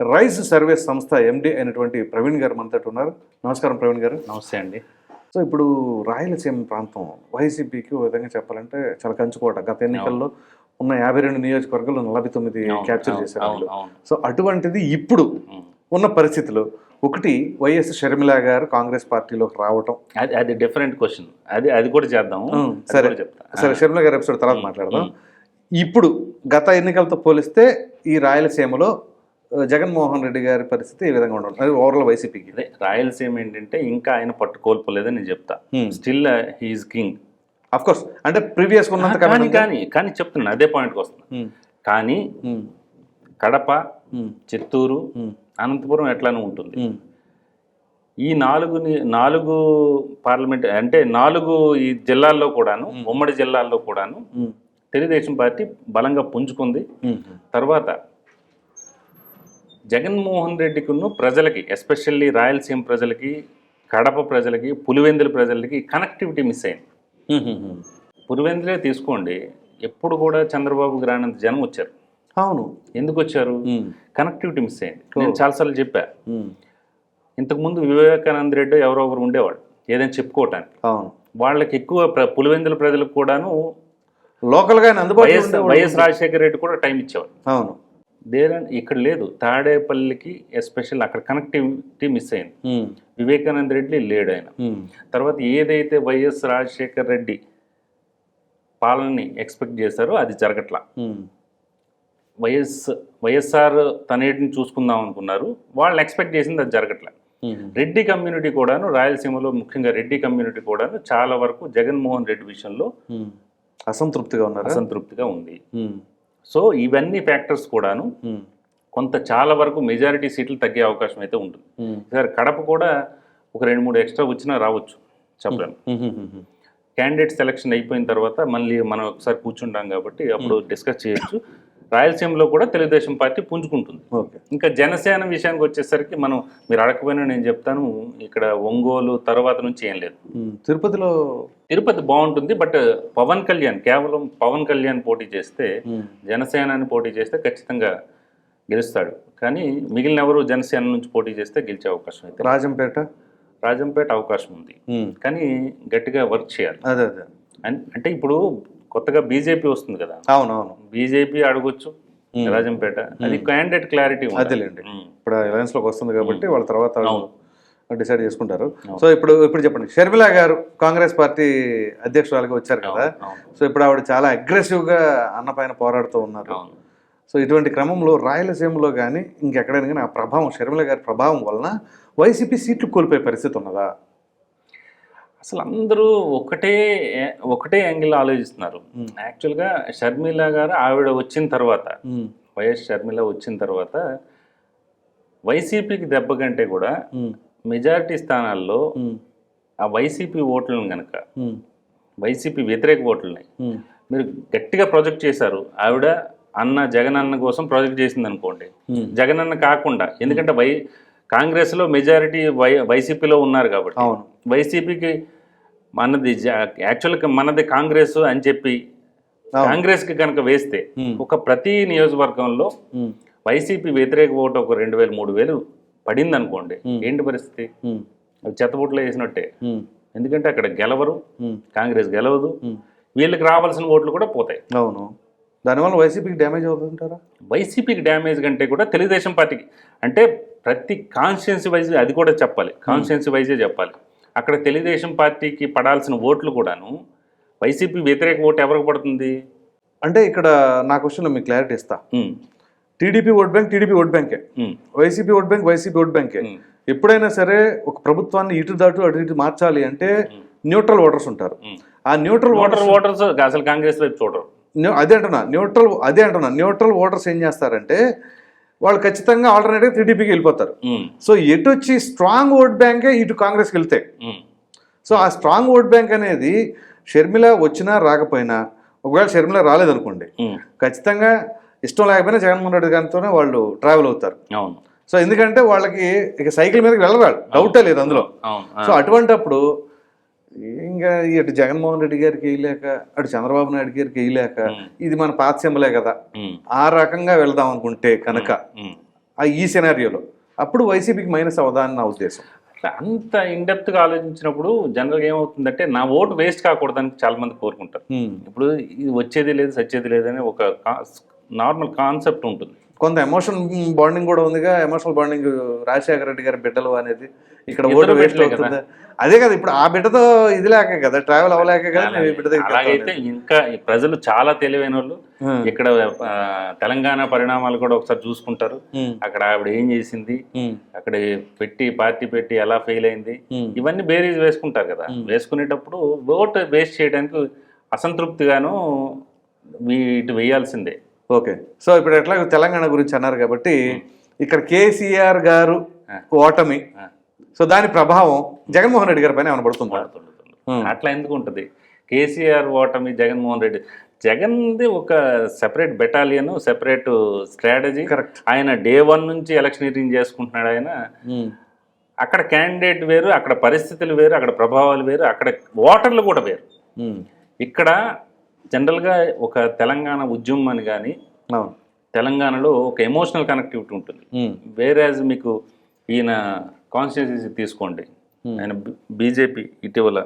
Rice service సంస్థ ఎండి అయినటువంటి ప్రవీణ్ గారు మనతో ఉన్నారు. నమస్కారం ప్రవీణ్ గారు. నమస్తే అండి. సో ఇప్పుడు రాయలసీమ ప్రాంతం వైసీపీకి ఒక విధంగా చెప్పాలంటే చాలా కంచుకోట. గత ఎన్నికల్లో ఉన్న యాభై రెండు నియోజకవర్గాలు నలభై తొమ్మిది క్యాప్చర్ చేశారు. సో అటువంటిది ఇప్పుడు. ఉన్న పరిస్థితిలో ఒకటి వైఎస్ షర్మిల గారు కాంగ్రెస్ పార్టీలోకి రావటం. అది అది డిఫరెంట్ క్వశ్చన్ అది అది కూడా చేద్దాం సరే. సరే షర్మిల గారి ఎపిసోడ్ తర్వాత మాట్లాడదాం. ఇప్పుడు గత ఎన్నికలతో పోలిస్తే ఈ రాయలసీమలో జగన్మోహన్ రెడ్డి గారి పరిస్థితి ఈ విధంగా ఉండడం అది ఓవరాల్ వైసీపీకి. అదే రాయలసీమ ఏంటంటే ఇంకా ఆయన పట్టు కోల్పోలేదని నేను చెప్తా. Still he's king of course అంటే ప్రీవియస్ ఉన్నంత కానీ కానీ కానీ చెప్తున్నాను అదే పాయింట్కి వస్తున్నా. కానీ కడప చిత్తూరు అనంతపురం ఎట్లానూ ఉంటుంది. ఈ నాలుగు నాలుగు పార్లమెంట్ అంటే నాలుగు ఈ జిల్లాల్లో కూడాను ఉమ్మడి జిల్లాల్లో కూడాను తెలుగుదేశం పార్టీ బలంగా పుంజుకుంది. తర్వాత జగన్మోహన్ రెడ్డికును ప్రజలకి ఎస్పెషల్లీ రాయలసీమ ప్రజలకి కడప ప్రజలకి పులివెందుల ప్రజలకి కనెక్టివిటీ మిస్ అయింది. పులివెందులే తీసుకోండి. ఎప్పుడు కూడా చంద్రబాబు గ్రానంత జనం వచ్చారు. అవును. ఎందుకు వచ్చారు? కనెక్టివిటీ మిస్ అయింది. నేను చాలాసార్లు చెప్పా. ఇంతకుముందు వివేకానంద రెడ్డి ఎవరో ఒకరు ఉండేవాడు ఏదైనా చెప్పుకోవటానికి. అవును. వాళ్ళకి ఎక్కువ పులివెందుల ప్రజలకు కూడాను లోకల్గా ఆయన అందుబాటులో వైఎస్ ఉండేవాడు. వైఎస్ రాజశేఖర రెడ్డి కూడా టైం ఇచ్చేవాడు అవును. దేర్ ఇక్కడ లేదు. తాడేపల్లికి ఎస్పెషల్ అక్కడ కనెక్టివిటీ మిస్ అయింది. వివేకానంద రెడ్డి లేడు ఆయన. తర్వాత ఏదైతే వైఎస్ రాజశేఖర రెడ్డి పాలనని ఎక్స్పెక్ట్ చేశారో అది జరగట్లా. వైఎస్ వైఎస్ఆర్ తనేటిని చూసుకుందాం అనుకున్నారు. వాళ్ళు ఎక్స్పెక్ట్ చేసింది అది జరగట్లా. రెడ్డి కమ్యూనిటీ కూడాను రాయలసీమలో ముఖ్యంగా రెడ్డి కమ్యూనిటీ కూడాను చాలా వరకు జగన్మోహన్ రెడ్డి విషయంలో అసంతృప్తిగా ఉన్నారా? అసంతృప్తిగా ఉంది. సో ఇవన్నీ ఫ్యాక్టర్స్ కూడాను కొంత చాలా వరకు మెజారిటీ సీట్లు తగ్గే అవకాశం అయితే ఉంటుంది. సార్ కడప కూడా ఒక రెండు మూడు ఎక్స్ట్రా వచ్చినా రావచ్చు చెప్పలేము. క్యాండిడేట్ సెలక్షన్ అయిపోయిన తర్వాత మళ్ళీ మనం ఒకసారి కూర్చుంటాం కాబట్టి అప్పుడు డిస్కస్ చేయొచ్చు. రాయలసీమలో కూడా తెలుగుదేశం పార్టీ పుంజుకుంటుంది. ఓకే. ఇంకా జనసేన విషయానికి వచ్చేసరికి మనం మీరు అడగకపోయినా నేను చెప్తాను ఇక్కడ ఒంగోలు తర్వాత నుంచి ఏం లేదు. తిరుపతిలో తిరుపతి బాగుంటుంది బట్ పవన్ కళ్యాణ్ కేవలం పవన్ కళ్యాణ్ పోటీ చేస్తే జనసేనాని పోటీ చేస్తే ఖచ్చితంగా గెలుస్తాడు. కానీ మిగిలిన ఎవరు జనసేన నుంచి పోటీ చేస్తే గెలిచే అవకాశం అయితే. రాజంపేట? రాజంపేట అవకాశం ఉంది. కానీ గట్టిగా వర్క్ చేయాలి. అదే అదే. అంటే ఇప్పుడు కొత్తగా బీజేపీ వస్తుంది కదా. అవును అవును బీజేపీ అడగొచ్చు రాజంపేట. అది క్యాండిడేట్ క్లారిటీ అదేలేండి. ఇప్పుడు అలయన్స్లోకి వస్తుంది కాబట్టి వాళ్ళ తర్వాత. డిసైడ్ చేసుకుంటారు. సో ఇప్పుడు ఇప్పుడు చెప్పండి. షర్మిల గారు కాంగ్రెస్ పార్టీ అధ్యక్షురాలుగా వచ్చారు కదా. సో ఇప్పుడు ఆవిడ చాలా అగ్రెసివ్గా అన్న పైన పోరాడుతూ ఉన్నారు. సో ఇటువంటి క్రమంలో రాయలసీమలో కానీ ఇంకెక్కడైనా కానీ ఆ ప్రభావం షర్మిల గారి ప్రభావం వలన వైసీపీ సీట్లు కోల్పోయే పరిస్థితి ఉన్నదా? అసలు అందరూ ఒకటే ఒకటే యాంగిల్ ఆలోచిస్తున్నారు. యాక్చువల్గా షర్మిల గారు ఆవిడ వచ్చిన తర్వాత వైఎస్ షర్మిల వచ్చిన తర్వాత వైసీపీకి దెబ్బ కంటే కూడా మెజారిటీ స్థానాల్లో ఆ వైసీపీ ఓట్లను కనుక వైసీపీ వ్యతిరేక ఓట్లని మీరు గట్టిగా ప్రాజెక్ట్ చేశారు. ఆవిడ అన్న జగన్ అన్న కోసం ప్రాజెక్ట్ చేసింది అనుకోండి జగన్ అన్న కాకుండా ఎందుకంటే వై కాంగ్రెస్లో మెజారిటీ వై వైసీపీలో ఉన్నారు కాబట్టి. అవును. వైసీపీకి మనది యాక్చువల్గా మనది కాంగ్రెస్ అని చెప్పి కాంగ్రెస్కి కనుక వేస్తే ఒక ప్రతి నియోజకవర్గంలో వైసీపీ వ్యతిరేక ఓటు ఒక రెండు వేలు మూడు వేలు పడింది అనుకోండి ఏంటి పరిస్థితి? అవి చెత్తబుట్లో వేసినట్టే. ఎందుకంటే అక్కడ గెలవరు కాంగ్రెస్ గెలవదు. వీళ్ళకి రావాల్సిన ఓట్లు కూడా పోతాయి. అవును. దానివల్ల వైసీపీకి డ్యామేజ్ అవుతుంటారా వైసీపీకి డ్యామేజ్ కంటే కూడా తెలుగుదేశం పార్టీకి. అంటే ప్రతి కాన్స్టిట్యున్సీ వైజ్ అది కూడా చెప్పాలి. కాన్స్టిట్యున్సీ వైజే చెప్పాలి. అక్కడ తెలుగుదేశం పార్టీకి పడాల్సిన ఓట్లు కూడాను వైసీపీ వ్యతిరేక ఓటు ఎవరికి పడుతుంది? అంటే ఇక్కడ నా క్వశ్చన్లో మీకు క్లారిటీ ఇస్తా. TDP vote bank TDP vote బ్యాంకే. YCP vote bank YCP vote బ్యాంకే. ఎప్పుడైనా సరే ఒక ప్రభుత్వాన్ని ఇటు దాటు అటు ఇటు మార్చాలి అంటే న్యూట్రల్ ఓటర్స్ ఉంటారు. ఆ న్యూట్రల్ ఓటర్ ఓటర్స్ అసలు కాంగ్రెస్ వైపు చూడరు. అదే అంటున్నా. న్యూట్రల్ అదే అంటున్నా. న్యూట్రల్ ఓటర్స్ ఏం చేస్తారంటే వాళ్ళు ఖచ్చితంగా ఆల్టర్నేటివ్ టీడీపీకి వెళ్ళిపోతారు. సో ఎటు వచ్చి స్ట్రాంగ్ ఓట్ బ్యాంకే ఇటు కాంగ్రెస్కి వెళ్తాయి సో ఆ స్ట్రాంగ్ ఓట్ బ్యాంక్ అనేది షర్మిల వచ్చినా రాకపోయినా ఒకవేళ షర్మిల రాలేదనుకోండి ఖచ్చితంగా ఇష్టం లేకపోయినా జగన్మోహన్ రెడ్డి గారితోనే వాళ్ళు ట్రావెల్ అవుతారు. సో ఎందుకంటే వాళ్ళకి ఇక సైకిల్ మీదకి వెళ్ళరాడు డౌటే లేదు అందులో. సో అటువంటప్పుడు ఇంకా ఇటు జగన్మోహన్ రెడ్డి గారికి వేయలేక అటు చంద్రబాబు నాయుడు గారికి వేయలేక ఇది మన పాత సింబలే కదా. ఆ రకంగా వెళ్దాం అనుకుంటే కనుక ఈ సినారియోలో. అప్పుడు వైసీపీకి మైనస్ అవదా అని నా ఉద్దేశం. అట్లా అంత ఇన్డెప్త్గా ఆలోచించినప్పుడు జనరల్గా ఏమవుతుందంటే నా ఓటు వేస్ట్ కాకూడదని చాలా మంది కోరుకుంటారు ఇప్పుడు ఇది వచ్చేది లేదు సచ్చేది లేదని ఒక నార్మల్ కాన్సెప్ట్ ఉంటుంది. కొంత ఎమోషన్ బాండింగ్ కూడా ఉందిగా. ఎమోషనల్ బాండింగ్ రాజశేఖర రెడ్డి గారి బిడ్డలు అనేది ఇక్కడ ఓటు వేస్ట్. అవుతుందా. అదే కదా ఇప్పుడు ఆ బిడ్డతో ఇది లేక కదా ట్రావెల్ అవ్వలేక కదా బిడ్డ అలాగైతే ఇంకా ప్రజలు చాలా తెలివైన వాళ్ళు. ఇక్కడ తెలంగాణ పరిణామాలు కూడా ఒకసారి చూసుకుంటారు. అక్కడ ఆవిడ ఏం చేసింది? అక్కడ పెట్టి పార్టీ పెట్టి ఎలా ఫెయిల్ అయింది? ఇవన్నీ బేరీజ్ వేసుకుంటారు కదా. వేసుకునేటప్పుడు ఓటు వేస్ట్ చేయడానికి అసంతృప్తిగాను వీటి వేయాల్సిందే. ఓకే. సో ఇప్పుడు ఎట్లా తెలంగాణ గురించి అన్నారు కాబట్టి ఇక్కడ కేసీఆర్ గారు ఓటమి. సో దాని ప్రభావం జగన్మోహన్ రెడ్డి గారి పైన ఏమైనా పడుతుందా. అట్లా ఎందుకు ఉంటుంది కేసీఆర్ ఓటమి జగన్మోహన్ రెడ్డి జగన్ది ఒక separate battalion separate strategy. Correct. ఆయన డే వన్ నుంచి ఎలక్షనీరింగ్ చేసుకుంటున్నాడు ఆయన. అక్కడ క్యాండిడేట్ వేరు అక్కడ పరిస్థితులు వేరు అక్కడ ప్రభావాలు వేరు అక్కడ ఓటర్లు కూడా వేరు. ఇక్కడ జనరల్గా ఒక తెలంగాణ ఉద్యమం అని కానీ తెలంగాణలో ఒక ఎమోషనల్ కనెక్టివిటీ ఉంటుంది. వేరేజ్ మీకు ఈయన కాన్స్టిట్యున్సీ తీసుకోండి. ఆయన బీజేపీ ఇటీవల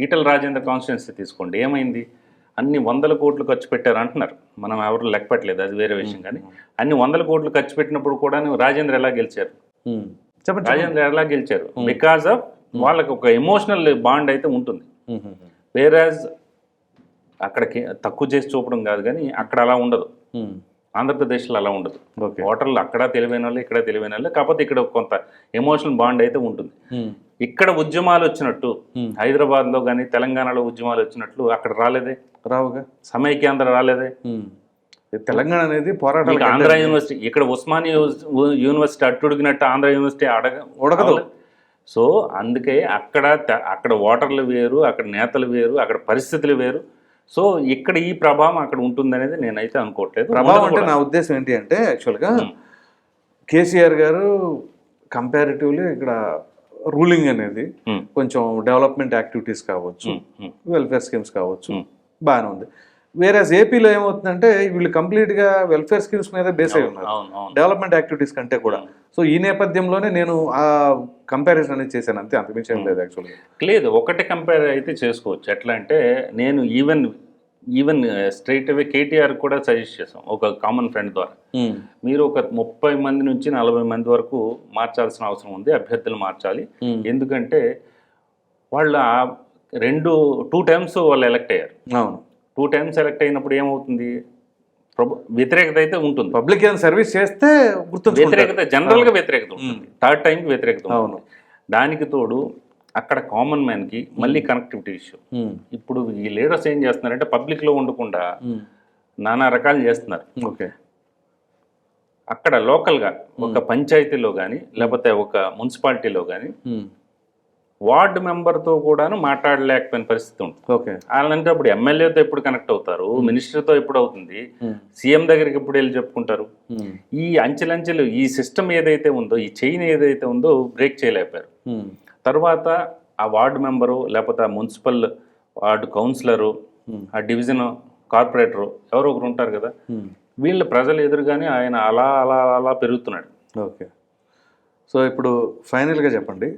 ఈటల రాజేంద్ర కాన్స్టిట్యున్సీ తీసుకోండి. ఏమైంది? అన్ని వందల కోట్లు ఖర్చు పెట్టారు అంటున్నారు. మనం ఎవరు లెక్క పెట్టలేదు అది వేరే విషయం కానీ. అన్ని వందల కోట్లు ఖర్చు పెట్టినప్పుడు కూడా రాజేంద్ర ఎలా గెలిచారు. చెప్పండి. రాజేంద్ర ఎలా గెలిచారు? బికాస్ ఆఫ్ వాళ్ళకి ఒక ఎమోషనల్ బాండ్ అయితే ఉంటుంది. వేరాజ్ అక్కడికి తక్కువ చేసి చూపడం కాదు కానీ అక్కడ అలా ఉండదు. ఆంధ్రప్రదేశ్లో అలా ఉండదు. ఓటర్లు అక్కడ తెలివైన వాళ్ళు ఇక్కడ తెలివైన వాళ్ళు కాకపోతే ఇక్కడ కొంత ఎమోషనల్ బాండ్ అయితే ఉంటుంది. ఇక్కడ ఉద్యమాలు వచ్చినట్టు Hmm. హైదరాబాద్లో కానీ తెలంగాణలో ఉద్యమాలు వచ్చినట్లు అక్కడ రాలేదే? రావుగా? సమైక్యాంధ్ర రాలేదే? తెలంగాణ అనేది పోరాటాలు మీకు ఆంధ్ర యూనివర్సిటీ ఇక్కడ ఉస్మానియా యూనివర్సిటీ అట్టుడిగినట్టు ఆంధ్ర యూనివర్సిటీ అడగ ఉడకదు. సో అందుకే అక్కడ అక్కడ ఓటర్లు వేరు అక్కడ నేతలు వేరు అక్కడ పరిస్థితులు వేరు. సో ఇక్కడ ఈ ప్రభావం అక్కడ ఉంటుందనేది నేనైతే అనుకోవట్లేదు ప్రభావం అంటే. నా ఉద్దేశం ఏంటి అంటే యాక్చువల్గా. కేసీఆర్ గారు కంపారిటివ్లీ ఇక్కడ రూలింగ్ అనేది కొంచెం డెవలప్మెంట్ యాక్టివిటీస్ కావచ్చు వెల్ఫేర్ స్కీమ్స్ కావచ్చు. బాగానే ఉంది వేరే ఏపీలో ఏమవుతుందంటే వీళ్ళు కంప్లీట్గా వెల్ఫేర్ స్కీమ్స్ మీద బేస్ అయి ఉన్నారు. డెవలప్మెంట్ యాక్టివిటీస్ కంటే కూడా. సో ఈ నేపథ్యంలోనే నేను ఆ కంపారిజన్ అనేది చేశాను. అంతే అంతమించి ఏం లేదు యాక్చువల్గా లేదు ఒకటి కంపేర్ అయితే చేసుకోవచ్చు. ఎట్లా అంటే నేను even even straight away KTR కూడా సజెస్ట్ చేసాం ఒక కామన్ ఫ్రెండ్ ద్వారా. మీరు ఒక ముప్పై మంది నుంచి నలభై మంది వరకు మార్చాల్సిన అవసరం ఉంది అభ్యర్థులు మార్చాలి. ఎందుకంటే వాళ్ళు రెండు టూ టైమ్స్ వాళ్ళు ఎలక్ట్ అయ్యారు. అవును. టూ టైమ్స్ ఎలక్ట్ అయినప్పుడు ఏమవుతుంది? ప్రభు వ్యతిరేకత అయితే ఉంటుంది. పబ్లిక్ ఏదైనా సర్వీస్ చేస్తే గుర్తుంచుకుంటారు. వ్యతిరేకత జనరల్గా వ్యతిరేకత ఉంటుంది. థర్డ్ టైంకి వ్యతిరేకత అవును. దానికి తోడు అక్కడ కామన్ మ్యాన్కి మళ్ళీ కనెక్టివిటీ ఇష్యూ. ఇప్పుడు ఈ లీడర్స్ ఏం చేస్తున్నారంటే పబ్లిక్లో ఉండకుండా నానా రకాలు చేస్తున్నారు. ఓకే. అక్కడ లోకల్గా ఒక పంచాయతీలో కానీ లేకపోతే ఒక మున్సిపాలిటీలో కానీ వార్డు మెంబర్తో కూడాను మాట్లాడలేకపోయిన పరిస్థితి ఉంటుంది. ఓకే. అలాంటి అప్పుడు ఎమ్మెల్యేతో ఎప్పుడు కనెక్ట్ అవుతారు మినిస్టర్తో ఎప్పుడు అవుతుంది సీఎం దగ్గరికి ఎప్పుడు వెళ్ళి చెప్పుకుంటారు? ఈ అంచెలంచెలు ఈ సిస్టమ్ ఏదైతే ఉందో ఈ చైన్ ఏదైతే ఉందో బ్రేక్ చేయలేకపోయారు. తర్వాత ఆ వార్డు మెంబరు లేకపోతే ఆ మున్సిపల్ వార్డు కౌన్సిలరు. ఆ డివిజన్ కార్పొరేటరు ఎవరో ఒకరు ఉంటారు కదా? వీళ్ళ ప్రజలు ఎదురుగానే ఆయన అలా అలా అలా పెరుగుతున్నాడు. ఓకే. సో ఇప్పుడు ఫైనల్గా చెప్పండి.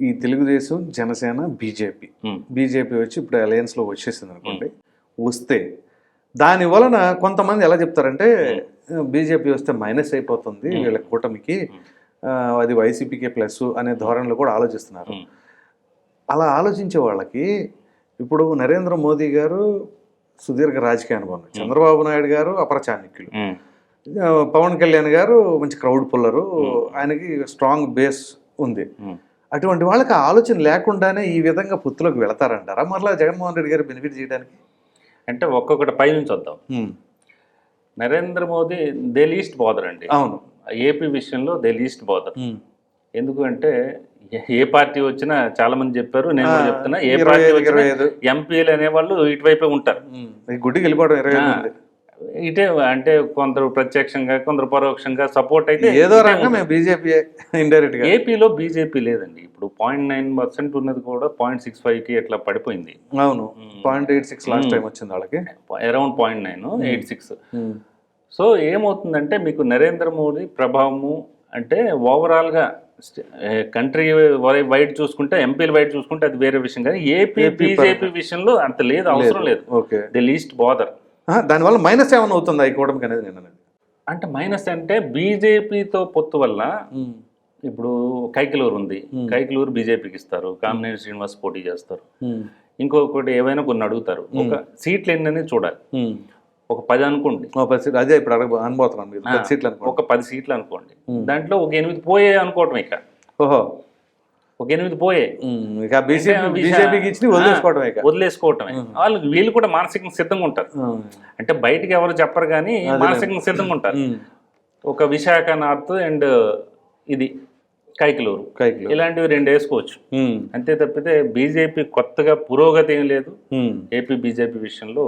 ఈ తెలుగుదేశం జనసేన బీజేపీ. బీజేపీ వచ్చి ఇప్పుడు అలయన్స్లో వచ్చేసింది అనుకోండి వస్తే దాని వలన కొంతమంది ఎలా చెప్తారంటే బీజేపీ వస్తే మైనస్ అయిపోతుంది వీళ్ళ కూటమికి అది వైసీపీకే ప్లస్ అనే ధోరణిలో కూడా ఆలోచిస్తున్నారు. అలా ఆలోచించే వాళ్ళకి ఇప్పుడు నరేంద్ర మోదీ గారు సుదీర్ఘ రాజకీయ అనుభవం. చంద్రబాబు నాయుడు గారు అపర చాణక్యులు. ఆ, పవన్ కళ్యాణ్ గారు మంచి క్రౌడ్ పుల్లరు ఆయనకి స్ట్రాంగ్ బేస్ ఉంది. అటువంటి వాళ్ళకి ఆలోచన లేకుండానే ఈ విధంగా పొత్తులోకి వెళతారంటారా? మరలా జగన్మోహన్ రెడ్డి గారు బెనిఫిట్ చేయడానికి? అంటే ఒక్కొక్కటి పైనుంచి వద్దాం. Narendra Modi the least bother అండి. అవును. ఏపీ విషయంలో దే లీస్ట్ బాదర్. ఎందుకంటే ఏ- పార్టీ వచ్చినా చాలా మంది చెప్పారు నేను చెప్తున్నా ఏ పార్టీ వచ్చినా. ఎంపీలు అనేవాళ్ళు ఇటువైపే ఉంటారు. గుడ్డికి వెళ్ళిపోవడం. ఇటే అంటే కొందరు ప్రత్యక్షంగా కొందరు పరోక్షంగా సపోర్ట్ అయితే ఏదో రకంగా బీజేపీ ఇండైరెక్ట్గా ఏపీలో బీజేపీ లేదండి. ఇప్పుడు పాయింట్ నైన్ పర్సెంట్ ఉన్నది కూడా పాయింట్ సిక్స్ ఫైవ్కి ఎట్లా పడిపోయింది. అవును. Point eight six last time వచ్చింది వాళ్ళకి. Around point nine eight six. So ఏమవుతుందంటే మీకు నరేంద్ర మోడీ ప్రభావము అంటే ఓవరాల్గా కంట్రీ వైడ్ చూసుకుంటే ఎంపీలు వైడ్ చూసుకుంటే అది వేరే విషయం. కానీ ఏపీ బీజేపీ విషయంలో అంత లేదు అవసరం లేదు. ఓకే. ది లీస్ట్ బాదర్ దానివల్ల మైనస్ ఏమైనా అవుతుందా ఈ కూటమికి అనేది నేను అనేది. అంటే మైనస్ అంటే బీజేపీతో పొత్తు వల్ల ఇప్పుడు కైకిలూరు ఉంది. కైకిలూరు బీజేపీకి ఇస్తారు. కామినేని శ్రీనివాస్ పోటీ చేస్తారు. ఇంకొకటి ఏవైనా కొన్ని అడుగుతారు. ఒక సీట్లు ఎన్నని చూడాలి. ఒక పది అనుకోండి. అదే ఇప్పుడు అడగ అనుకోతున్నాను సీట్లు ఒక పది సీట్లు అనుకోండి. దాంట్లో ఒక ఎనిమిది పోయే అనుకోవటం ఇక. ఓహో. ఒక ఎనిమిది పోయే. ఇక బీజేపీకి ఇచ్చి వదిలేసుకోవటమే వాళ్ళు వీళ్ళు కూడా మానసికంగా సిద్ధంగా ఉంటారు. అంటే బయటికి ఎవరు చెప్పరు కానీ మానసికంగా సిద్ధంగా ఉంటారు. ఒక విశాఖ నార్త్ అండ్ ఇది కైకిలూరు. కైకిలు ఇలాంటివి రెండు వేసుకోవచ్చు. అంతే తప్పితే బీజేపీ కొత్తగా పురోగతి ఏం లేదు. ఏపీ బీజేపీ విషయంలో.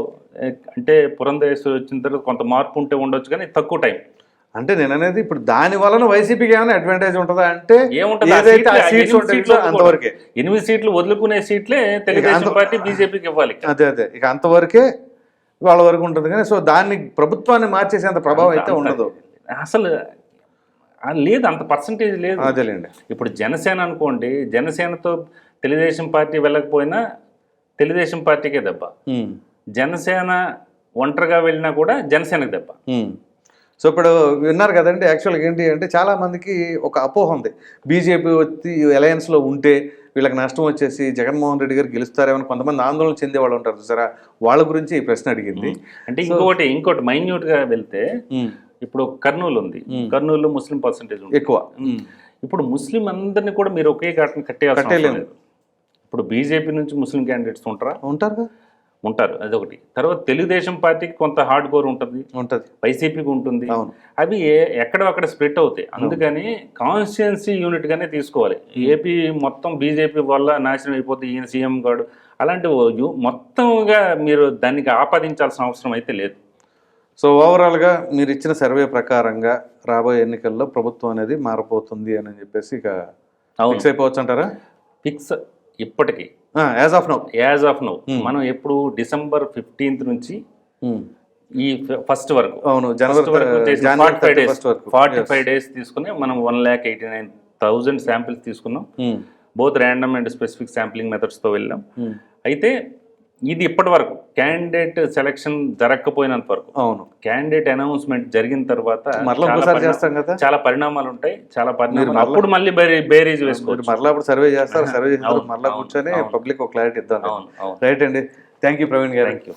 అంటే పురంధేశ్వరి వచ్చిన తర్వాత కొంత మార్పు ఉంటే ఉండొచ్చు కానీ తక్కువ టైం. అంటే నేను అనేది ఇప్పుడు దాని వలన వైసీపీకి ఏమైనా అడ్వాంటేజ్ ఉంటుందా అంటే ఏదైతే ఆ సీట్స్ ఉంటాయో అంతవరకే. ఎనిమిది సీట్లు వదులుకునే సీట్లే తెలుగుదేశం పార్టీ బీజేపీకి ఇవ్వాలి. అదే అదే. ఇక అంతవరకే వాళ్ళ వరకు ఉంటుంది కానీ సో దాన్ని ప్రభుత్వాన్ని మార్చేసేంత ప్రభావం అయితే ఉండదు. అసలు లేదు అంత పర్సంటేజ్ లేదు. అదేలేండి. ఇప్పుడు జనసేన అనుకోండి జనసేనతో తెలుగుదేశం పార్టీ వెళ్ళకపోయినా తెలుగుదేశం పార్టీకే దెబ్బ. జనసేన ఒంటరిగా వెళ్ళినా కూడా జనసేనకి దెబ్బ. సో ఇప్పుడు విన్నారు కదండి యాక్చువల్గా ఏంటి అంటే చాలా మందికి ఒక అపోహ ఉంది. బీజేపీ వచ్చి అలయన్స్లో ఉంటే వీళ్ళకి నష్టం వచ్చేసి జగన్మోహన్ రెడ్డి గారు గెలుస్తారేమని కొంతమంది ఆందోళన చెందే వాళ్ళు ఉంటారు చూసారా? వాళ్ళ గురించి ఈ ప్రశ్న అడిగింది. అంటే ఇంకోటి మైన్యూట్గా వెళ్తే ఇప్పుడు కర్నూలు ఉంది. మ్మ్. కర్నూలులో ముస్లిం పర్సంటేజ్ ఉంది ఎక్కువ. ఇప్పుడు ముస్లిం అందరినీ కూడా మీరు ఒకే ఘటన కట్టేయాల్సిన అవసరం కట్టేయలేము. లేదు. ఇప్పుడు బీజేపీ నుంచి ముస్లిం క్యాండిడేట్స్ ఉంటారా? ఉంటారు కదా ఉంటారు. అదొకటి. తర్వాత తెలుగుదేశం పార్టీకి కొంత హార్డ్ కోర్ ఉంటుంది. ఉంటుంది. వైసీపీకి ఉంటుంది. అవును. అవి ఏ- ఎక్కడో అక్కడ స్ప్లిట్ అవుతాయి. అందుకని కాన్స్టిట్యున్సీ యూనిట్ గానే తీసుకోవాలి ఏపీ మొత్తం బీజేపీ వల్ల నాశనం అయిపోతే ఈయన సీఎం గాడు. అలాంటి మొత్తంగా మీరు దానికి ఆపాదించాల్సిన అవసరం అయితే లేదు. సో ఓవరాల్గా మీరు ఇచ్చిన సర్వే ప్రకారంగా రాబోయే ఎన్నికల్లో ప్రభుత్వం అనేది మారబోతుంది అని చెప్పేసి ఇక అవును. ఫిక్స్ అయిపోవచ్చు అంటారా ఫిక్స్ ఇప్పటికి. As of now as of now మనం ఎప్పుడు డిసెంబర్ ఫిఫ్టీన్త్ నుంచి ఈ ఫస్ట్ వరకు. అవును జనవరి forty five days forty five days తీసుకుని మనం one lakh eighty nine thousand samples తీసుకున్నాం both random and specific sampling మెథడ్స్తో వెళ్ళాం. ఉమ్, అయితే ఇది ఇప్పటి వరకు. క్యాండిడేట్ సెలక్షన్ జరగకపోయినంత వరకు. అవును. క్యాండిడేట్ అనౌన్స్మెంట్ జరిగిన తర్వాత మరలా చేస్తాం కదా? చాలా పరిణామాలు ఉంటాయి చాలా పరిణామాలు అప్పుడు మళ్ళీ బేరీ బేరీజ్ వేసుకోవచ్చు. మరలా అప్పుడు సర్వే చేస్తారు సర్వే చేస్తారు మరలా కూర్చొని. పబ్లిక్ ఒక క్లారిటీ ఇద్దాం. రైట్ అండి. థ్యాంక్ యూ ప్రవీణ్ గారు. Thank you